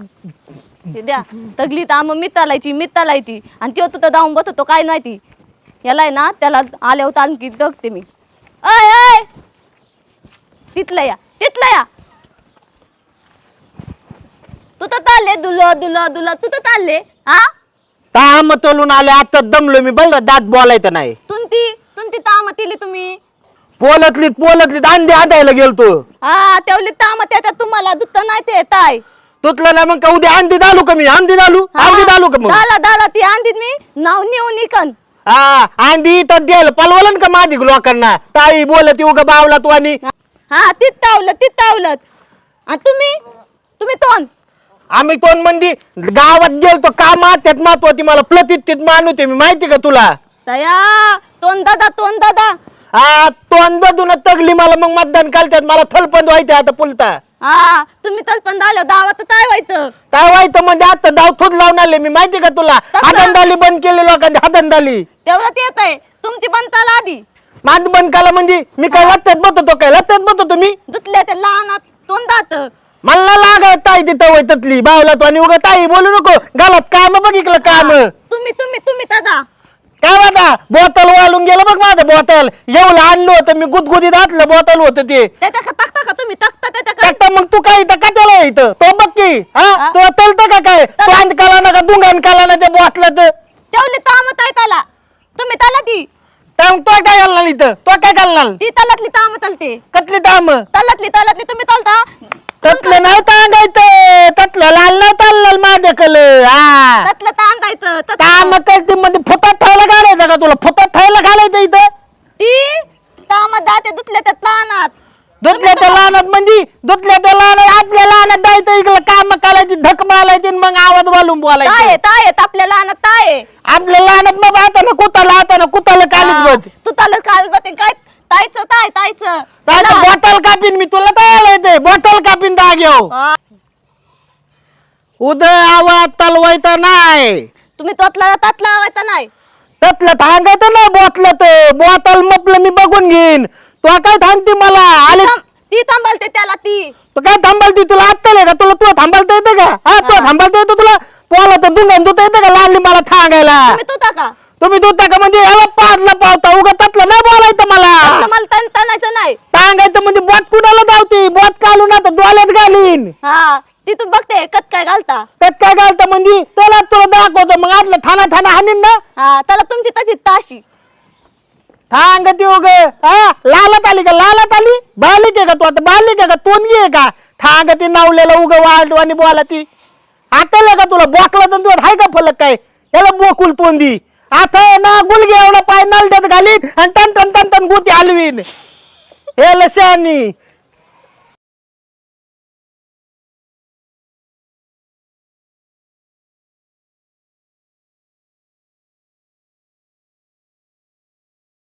ते द्या. तगली तर मग मित आलायची मित आलायची आणि त्यो तर जाऊन बसतो तो काय नाही ती. याला आहे ना त्याला आल्यावर आणखी बघते मी. अय अय तिथलं या तिथलं या. तू तर चालले दुल दुल दुल. तू तर चालले हा? ताम तोलून आले आता दमलो मी. बघ दात बोलायचं नाही. तुमती तुमची ताम तिली तुम्ही. पोलतलीत पोलतलीत अंडी आणायला गेलतो. हा तेवली ताम त्याच्यात तुम्हाला दुत्त नाही ते येताय तुतलं ना मग का उद्या अंडी दालू का मी? अंडी दालू? अंडी दालू का मग? दाला दाला ती आणतीत मी नाव नेऊन इकन हा अंडी तर द्यायला पलवलन का माझी लोकांना? ताई बोलत उगा बावला तू आणि. हा तीच टावलं तीच टावलं आणि तुम्ही? तुम्ही तोंड. आम्ही कोण मंदी गावात गेलतो कामात त्यात महत्वाची मला? प्रतिष्ठित मानवते मी माहिती का तुला? तया तोंड दादा तोंड दादा. हा तोंड बदून तगली मला मग मतदान कालतात मला थलपंद व्हायचं आता पुलता. हा तुम्ही तर पण झालं दावात काय व्हायचं? काय व्हायचं म्हणजे आता दाव थोड लावून आले मी माहिती का तुला? कसं? हादंदाली बंद केली लोकांची हादंदाली तेवढ्यात येत आहे. तुमची बनताला आधी. माझ बंद केला म्हणजे मी काय लत्त्यात बसतो काय लत्त्यात बसतो मी? दुतल्या त्या लहानात तोंडात. मला लागाय ताई तिथं वय ततली बावला तू आणि उगा ताई बोलू नको घालत काम बघितलं काम. तुम्ही तुम्ही तुम्ही दादा. काय बाबा बोतल वाळून गेलं बघ माझं बोतल. एवढं आणलं होतं मी गुदगुदीत घातलं बोतल होतं ते. त्याच्या का का तुम्ही? टाकता त्याच्या का मग तू काय इथं का त्याला इथं? तो बघ की हा? हा? तो तलत का काय? तो अंत काला ना का दुंगान काला ना ते बोतलं तर तेवढी तामत आहे त्याला. तुम्ही त्याला ती त्यामुळे तो काय घालणार इथं? तो काय घालणार? ती तलातली तामत आलते कतली दाम तलातली तलातली तुम्ही चालता ततलं नाही तांगायचं ततलं लाल नाही चाललं माझ्याकल हा त्यातलं तांदायचं त्यातलं- काम तुला फुटात ठेवायला घालायचं इथं? ती? तामत जाते दुतल्या त्या तानात. दुधल्या त्या लहानात म्हणजे? दुधल्या त्या लहानात आपल्या लहानात जायचं इकडं काम करायची धक मारायची आणि मग आवाज वालून ताय बोलायचं ताय आपल्या लहानात ताय. आपल्या लहानात मग आता ना कुताला आता ना कुताला कालीच बघ. तू त्याला काल बते काय? तायचं ताय तायचं काय तर बॉटल कापीन मी तुला तयार येते बॉटल कापीन दा घेऊ हा. उदय आवाज तलवायचा नाही. तुम्ही तोतला तातला लावायचा नाही. त्यातलं थांगायचं ना बोतलं तर बॉटल मपलं मी बघून घेईन. तू काय थांबती मला? आली थांब- ती थांबलते त्याला ती. तू काय थांबालती? तुला आत्ता का? तुला तुला थांबालता येतं का? हा तुला थांबालता येतं तुला? पोला तर दुंगन तुला येतं का लागली मला थांगायला? तुम्ही तुता का? तुम्ही दुता का? म्हणजे याला पाडला पावता उगा त्यातलं नाही बोलायचं मला तसलं मला तण तणायचं नाही सांगायचं म्हणजे बोट कुणाला धावती बोट काढून आता डोल्यात घालीन हा ती तू बघते कत काय घालता? त्यात काय घालतं म्हणजे? त्याला तुला दाखवतो. मग आतलं थाना थाना हानीन ना? हा त्याला तुमची तशी. ताशी सांगती उग. हा लालत आली का? लालत आली? बालिक आहे का तू आता? बालिक आहे का? तोंडगी आहे का? थांगती नावलेला उग वाढवानी बोला ती. आटलं का तुला? बोकला तर तुला हाय का फलक काय? याला बोकुल तोंडी. आता आहे ना गुलगे एवढा पाय नलद्यात घालीन आणि टन टन टन टन गुती हलवीन. हे लशानी